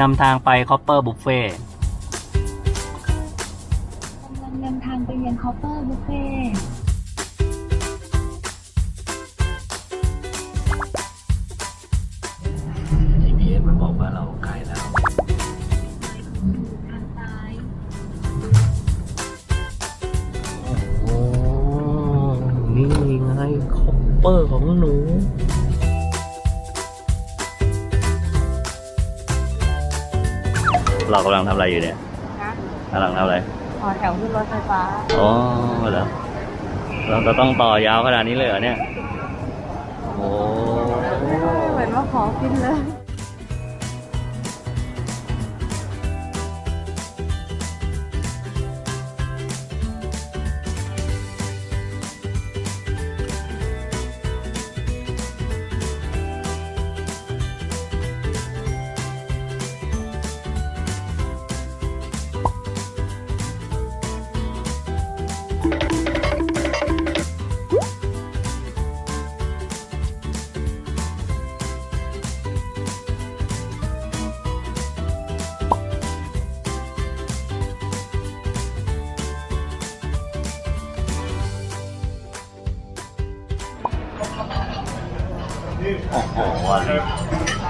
นำทางไปคอปเปอร์บุฟเฟ่กำลังเดินทางไปยังคาน์เตอร์บุฟเฟ่ต์ GPS มันบอกว่าเราใกล้แล้ว ทางซ้าย โอ้ นี่ไงคอปเปอร์ของหนู เรากำลังทำอะไรอยู่เนี่ยนะกำลังทำอะไร ต่อแถวขึ้นรถไฟฟ้าอ๋อเหรอเราจะต้องต่อยาวขนาดนี้เลยเหรอเนี่ย โอ้ เหมือนว่าขอกินเลย โอ้โหวันนี้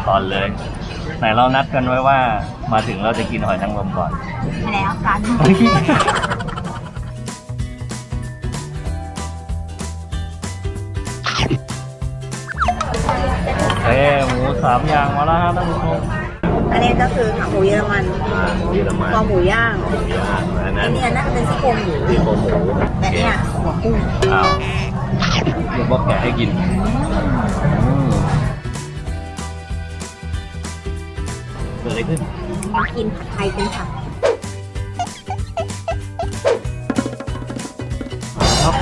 ตอนเลย ไหนเรานัดกันไว้ว่า มาถึงเราจะกินหอยนางรมก่อนแล้วกัน โอเคหมูสามอย่างมาแล้วครับท่านผู้ชมอันนี้ก็คือขาหมูเยอรมันอ่าเยอรมันคอหมูย่างย่างอันอันั้นนนี้น่าจะเป็นซี่โครงหมูที่โครงหมูแต่เนี่ยหัวกุ้งอ้าวลูกบอกแกะให้กินอืม อะไรขึ้นมากินผัดไทยเป็นผักครับ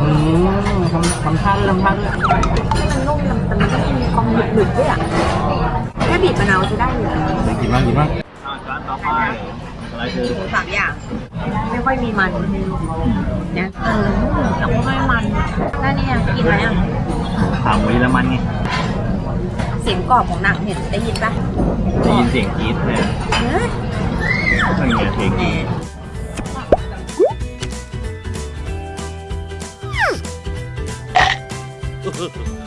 อืมทำทำท่าด้วยทำท่าด้วยมันนุ่มแต่มันก็มีความหนึบๆด้วยอะแค่บีบมะนาวจะได้เลยไปกินบ้างกินบ้างจานต่อไปอะไรคือหมูสามอย่าง ไม่ค่อยมีมันเนี่ยเออแต่ก็ไม่มันแล้วนี่ยกินไหมอะถามวิละมันไง สียงกรอบของหนังเห็นได้ยินปะได้ยินเสียงกรี๊ดเลยเฮ้ยไม่มีเสียงก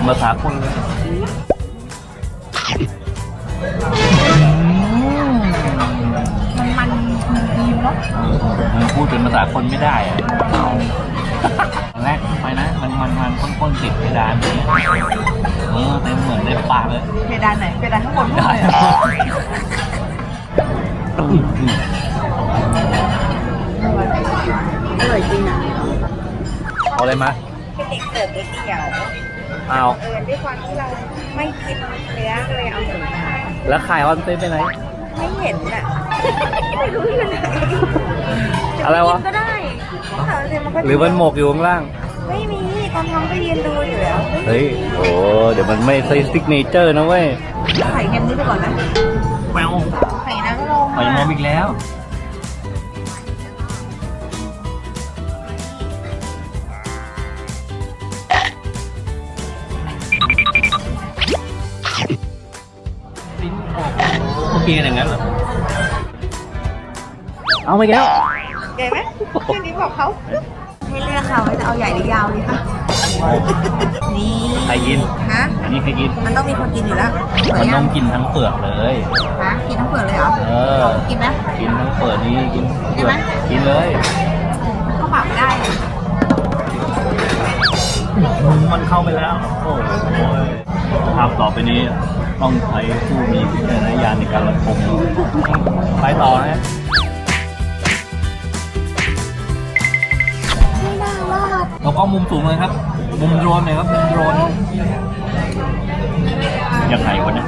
นภาษาคนเลยมันมันมันครีมเนาะมันพูดเป็นภาษาคนไม่ได้อะแรกไปนะ มันมันมันข้นๆติดเพดานอย่างเงี้ยเออเต็มเหมือนในปากเลยเพดานไหนเพดานข้างบนได้ข้างบนเลยเหรออร่อยจริงอะเอาอะไรมาเป็นเด็กเสิร์ฟเด็กเดี่ยว เอาเออด้วยความที่เราไม่กินเนื้อก็เลยเอาหมูมาแล้วไข่ออนเต้นไปไหน ไม่เห็นอะ ไม่รู้อยู่ไหนอะไรวะกินก็ได้ค่ะเดี๋ยวมันก็หรือมันหมกอยู่ข้างล่าง ไม่มีตอนทำก็ยืนดูอยู่แล้วเฮ้ย โอ้ เดี๋ยวมันไม่ใช่ซิกเนเจอร์นะเว้ยไข่เค็มนี้ไปก่อนนะแมวไข่นางรมหอยนางรมอีกแล้ว โอเคกันอย่างนั้นเหรอ เอาไปแล้วเก๋ไหมแค่นี้บอกเขาให้เลือกค่ะว่าจะเอาใหญ่หรือยาวดีคะนี่ใครกิน ฮะ อันนี้ใครกิน มันต้องมีคนกินอยู่แล้วเปิมัดนยัต้องงกินทั้งเปลือกเลย ฮะ กินทั้งเปลือกเลยเหรอ เออ กินไหมกินทั้งเปลือกนี่กินเปลืกินอไหมกกินเลย เข้าปากไม่ได้ มันเข้าไปแล้วโอ้ยครับต่อไปนี้ต้องใช้ผู้มีวิจารณญาณในการรับชมไปต่อนะไม่น่ารอดแล้วก็มุมสูงเลยครับ มุมโดรนหน่อยครับ มุมโดรนยังไงวะเนี่ย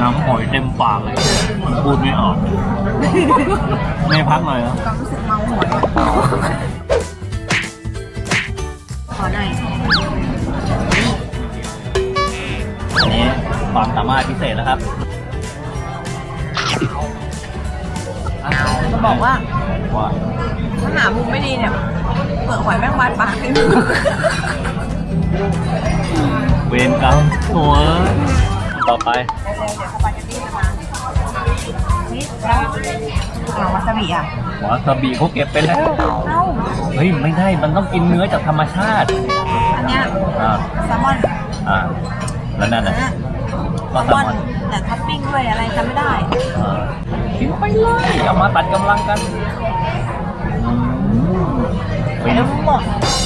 น้ำหอยเต็มปากเลย พูดไม่ออก ไม่พักหน่อยเหรอ ควเมาหอยขอหน่อยอันนี้ความสามารถพิเศษนะครับจะบอกว่าว่าถ้าหามุมไม่ดีเนี่ยเปลือกหอยแมงบานปากเลยเวรกรรมโหัวต่อไป แล้วเอาวาซาบิอะวาซาบิเขาเก็บไปแล้ว เอ้าเฮ้ยไม่ได้ มันต้องกินเนื้อจากธรรมชาติ อันเนี้ยอ่า แซลมอนอ่า แล้วนั่นนะนะแซก็ลแซลมอนมอนแต่ท็อปปิ้งด้วยอะไรจำไม่ได้ อ่ากินไปเลยเอามาตัดกำลังกันอืมเป็นแล้วหมด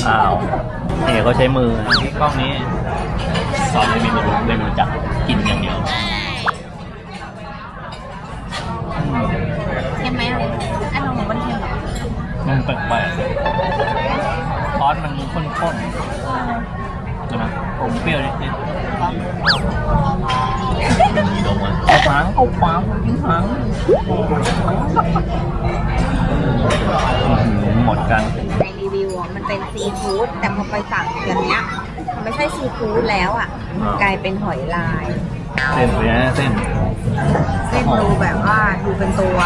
อ้าวนี่เขาใช้มือที่กล้องนี้สอนให้เมนูเมนูจักกินอย่างเดียว เค็มไหมอะไอ้ของหนูมันเค็มเหรอ มันแปลกๆซอสมันข้นๆใช่ไหมผมเปรี้ยวนิดๆมีดมอะเอาฟังเอาฟังกินฟังอื้อหือหมดกันในรีวิวอะมันเป็นซีฟู้ดแต่พอไปสั่งอย่างเนี้ยมันไม่ใช่ซีฟู้ดแล้วอะอ่ากลายเป็นหอยลาย เส้นเลยนะเส้น เส้นดูแบบว่าดูเป็นตัว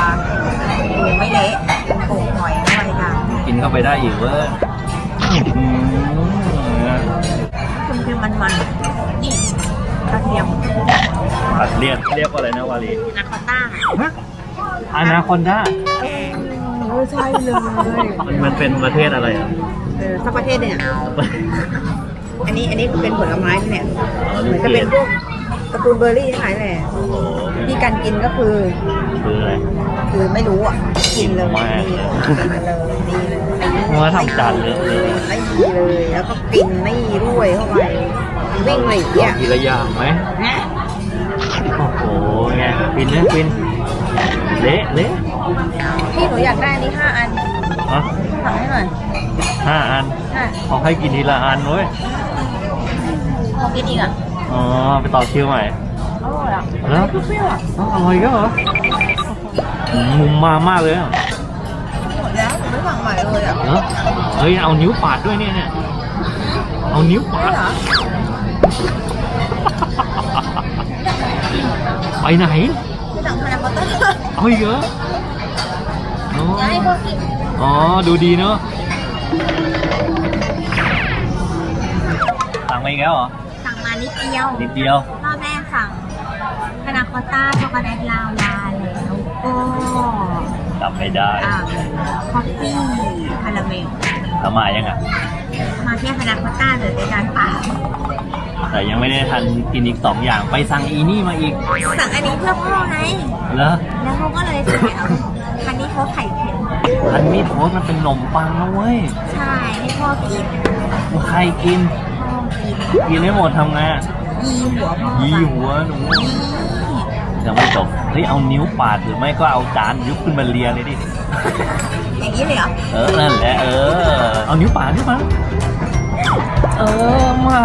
ดูไม่เละเป็นโป่งหอยด้วยค่ะ กินเข้าไปได้อีกเว้ยอื้อหือคือคือมันมันๆนี่กระเทียมผัดเรียกเรียกว่าอะไรนะวาลีนาคอต้าอานาคอนด้าเออใช่เลยมันเป็นประเทศอะไรอะเออสักประเทศเนี่ย อันนี้อันนี้เป็นผลไม้เนี่ยอ๋อเหลูมืกอนจะเกเป็นดพวกสตรูเบอร์รี่ทั้งหลายแหละโอ้โหที่การกินก็คือ คืออะไร คือไม่รู้อะ กินเลยไม่นี่เลยกินเลยนี่เลย ว่าทำจานเลอะเลยไม่ดีเลย แล้วก็กินไม่ด้วยเข้าไปวิ่งหนีอะทีละอย่างไหมนะโอ้โหไงฟินนะฟินเละเละพี่หนูอยากได้อันนี้ห้าอันอะสั่งให้หน่อยห้าอันค่ะเขาให้กินทีละอันเว้ยพอกินอีกอะอ๋อไปต่อคิวใหม่อร่อยอะแล้วเปรี้ยวๆอะอ๋ออร่อยก็เหรออืมมุมมามากเลยอะหมด แล้วหนูไม่สั่งใหม่เลยอะ เนอะเฮ้ย เอานิ้วปาดด้วยเนี่ยเนี่ยเอานิ้วปาไม่ดเหรอไปไหนไม่สั่งพานาคอตต้าเอาอีกเหรออ๋ออยากให้พ่อกินอ๋อ ดูดีเนอะสั่งมาอีกแล้วเหรอ สั่งมานิดเดียว นิดเดียว รอบแรกสั่งพานาคอตต้าช็อกโกแลตลาวาแล้วก็ จำไม่ได้อ่าคอฟฟี่คาราเมลแล้วมายังอะ มาแค่พานาคอตต้าเหลือในจานเปล่าแต่ยังไม่ได้ทันกินอีกสองอย่างไปสั่งอีนี่มาอีกสั่งอันนี้เพื่อพ่อไงแล้วแล้วเขาก็เลยใส่เอาคันนี้เขาไข่เค็มอันนี้โทสต์มันเป็นขนมปังนะเว้ยใช่ให้พ่อกินใครกิน พ่อกินกินให้หมดทำไงอะยีหัวพ่อยี่หัวหนูยั งไม่จบเฮ้ยเอานิ้วปาดหรือไม่ก็เอาจานยุบขึ้นมาเลียเลยดิ อย่างนี้เลยเหรอ เออ นั่นแหละ เออ เอานิ้วปาดนิ้วปาดเออ มา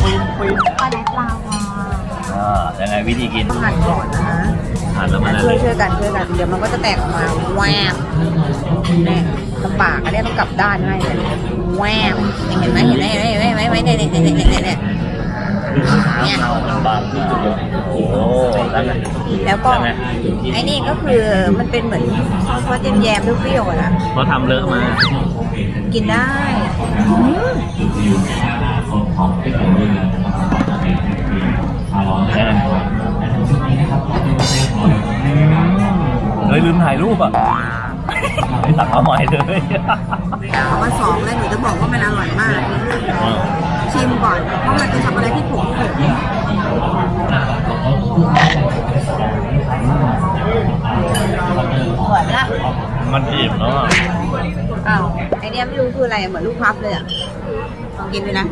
ฟินฟินช็อกโกแลตลาวาอ่ายังไงวิธีกินต้องหั่นก่อนนะหั่นแล้วมันอะไรช่วยช่วยกันช่วยกัน เดี๋ยวมันก็จะแตกออกมาแวบเนี่ยลำบากอันเนี้ยต้องกลับด้านให้เลยแวบเห็นไหมเห็นไหมเห็นไหมเห็นไหมเห็นไหมเนี่ยเนี่ยเนี่ยเนี่ย เนี่ยเนี่ยเอามันบางโอ้โหแล้วไงแล้วก็แล้วไงไอ้นี่ก็คือมันเป็นเหมือนซอสแยมๆเปรี้ยวๆอะนะเขาทำเลอะมา กินได้เฮ้ยลืมถ่ายรูปอะไม่ตักมาใหม่เลยคำว่าสองแล้วหนูจะบอกว่ามันอร่อยมาก ชิมก่อนเพราะมันเป็นช็อกโกแลตที่ผงผงสวยไหมล่ะมันอิ่มแล้วอะอ้าวไอเนี้ยไม่รู้คืออะไรเหมือนลูกพับเลยอะลองกินดูนะ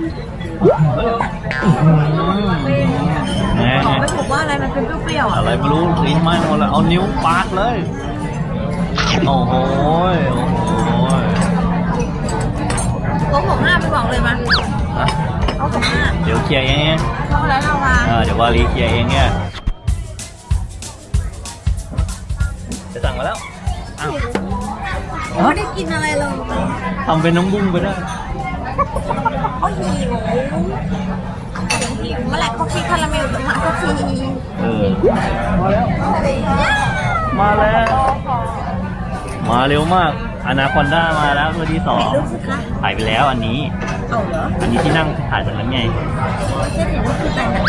แหบอกมไม่ถูกว่าอะไรมันเป็นเปรี้ยวๆอะอะไรไม่รู้ลิ้นไหม้หมดแล้วเอานิ้วปาดเลย โอ้โหโอ้โหโค้งผมห้าไปบอกเลยมา ดี๋ยวเคลียร์เองเข้าแล้วเรามาเออเดี๋ยววาลีเคลียร์เองเนี่ยจะสั่งมาแล้วอ้าวไม่ได้กินอะไรเลยทำเป็นน้องบุ้งไปได้เขาหิวหิวเมื่อไหร่เขาคิดคาราเมลจะมาสักทีเออ มาแล้ว มาแล้ว มาเร็วมาก อนาคอนด้ามาแล้วตัวที่สองรูปสิคะถ่ายไปแล้วอันนี้ เอาเหรออันนี้ที่นั่งถ่ายตรงนั้นไงไม่ใช่ถึงรูปคือแต่งนะ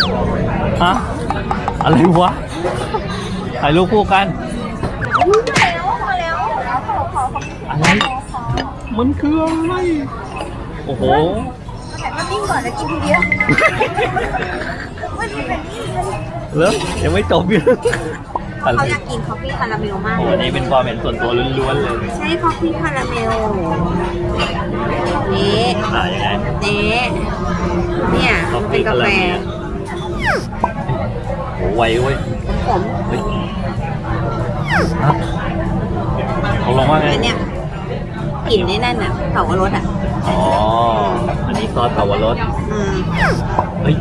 ฮะอะไรวะถ่ายรูปคู่กันแล้วพอแล้วขอขอขออะไร มันคืออะไร โอ้โห แต่ก็นิ่งก่อนแล้วกินทีเดียวมันเป็นนี่เลยแล้วยังไม่จบอยู่อะไร เขาอยากกินคอฟฟี่คาราเมลมากโอ้โหนี่เป็นความเห็นส่วนตัวล้วนๆเลยใช่คอฟฟี่คาราเมลนี่อ่ายังไงนี่เนี่ยมันเป็นกาแฟโอ้ไวเว้ยผมเฮ้ยฮะเขาลงว่าไงอันเนี้ยกลิ่นนี่นั่นน่ะเผารสอะอ๋ออันนี้ซอสเผาวรสอืมเฮ้ย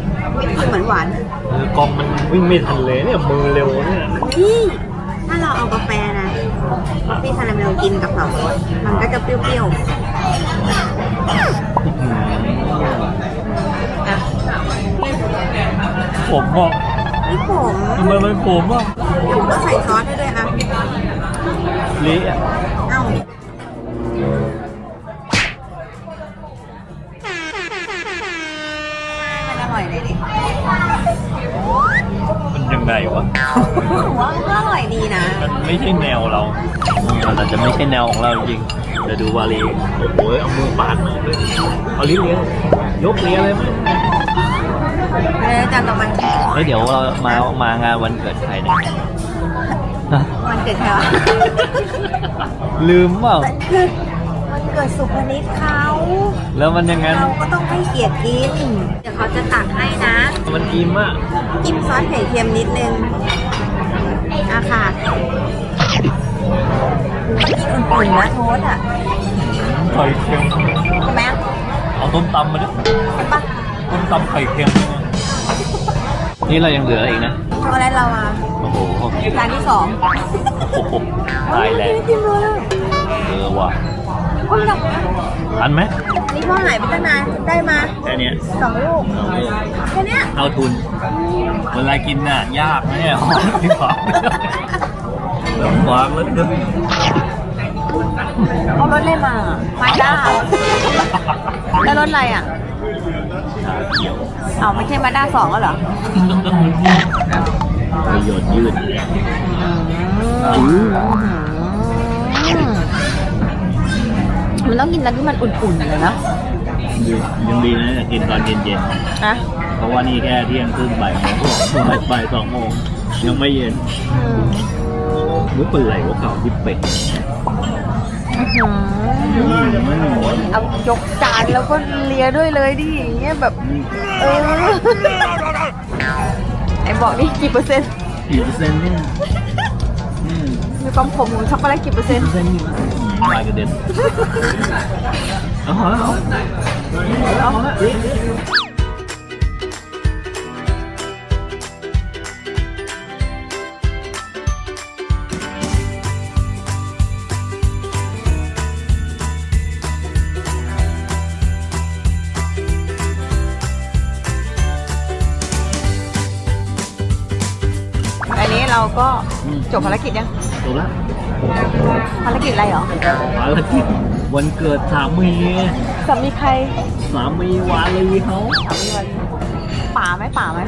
กลิ่นเหมือนหวานมือ กล้องมันวิ่งไม่ทันเลยเนี่ยมือเร็วเนี่ยนี่ถ้าเราเอากาแฟนะคอฟฟี่คาราเมลกินกับเผารสมันก็จะเปรี้ยวๆอะผมบอกนี่ผมทำไมมันผมอะผมก็ใส่ซอสให้ด้วยอะเละอะ มันยังไงวะผมว่ามันก็อร่อยดีนะ มันไม่ใช่แนวเรามันอาจจะไม่ใช่แนวของเราจริงๆเดี๋ยวดูวาลีโอ้โหเอามือปาดมาเลยเอาลิ้นเลี้ยงยกเลี้ยงเลยมั้ยเออจานต่อไปเฮ้ยเดี๋ยวเรามามางานวันเกิดใครเนี่ยฮะมันเกิดใครวะลืมเปล่า มันเกิดมันเกิดสุพนิษเขา แล้วมันยังไงเราก็ต้องให้เกียรติกิน เดี๋ยวเขาจะตักให้นะ มันอิ่มอะจิ้มซอสไข่เค็มนิดนึงอะค่ะอุ่นๆนะโทษอะไข่เค็มใช่ไหมเอาต้มตำมาดิใช่ปะต้มตำไข่เค็มนี่เรายังเหลืออีกนะช็อกโกแลตเรามาโอ้โหจานที่สองโอ้โหตายแล้วไม่ได้กินเลยอะเออว่ะคนหลับนะ ทันไหมนี่พ่อหายไปตั้งนานได้มาแค่เนี้ยสองลูกเอาเลยแค่เนี้ยเท่าทุน เวลากินน่ะ ยากนะเนี่ยพี่ฝากลำบากแล้วเด้อเอารถเล่นมามาด้าแล้วรถอะไรอะชาเขียวเอาไม่ใช่มาด้าสองแล้วเหรอประโยชน์ยืดมั นต้องกินอะไรที่มันอุ่นๆเลยนะยังดีนะเนี่ยกินตอนเย็นนะๆ เพราะว่านี่แค่เที่ยงครึ่งบ่ายโมงบ่ายบ่ายสองโมงยังไม่เย็นมุกเป็นไรวะข่าวที่เป็ดอืมไม่หมดเอายกจานแล้วก็เลียด้วยเลยดิอย่างเงี้ยแบบ เออ ไอ้บอกนี่กี่เปอร์เซ็นต์กี่เปอร์เซ็นต์เนี่ยอืมมีความขมของช็อกโกแลตกี่เปอร์เซ็นต์เส้นนี่ลายกระเด็นเอาเอาเอาเอาเอาอันนี้เราก็จบภารกิจยังจบละ ภารกิจอะไรเหรอภารกิจวันเกิดสามีสามีใคร สามีวาลีเขาสามีวันป่าไหมป่าไหม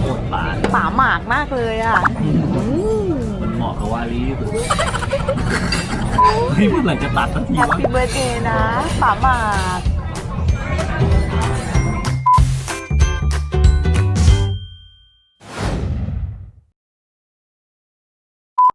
โคตรป่านป่าหมากมากเลยอะอืมมันเหมาะกับวาลีที่สุดเฮ้ยเมื่อไหร่จะตัดสักทีแฮปวะปี้เบิร์ดเดย์นะป่าหมาก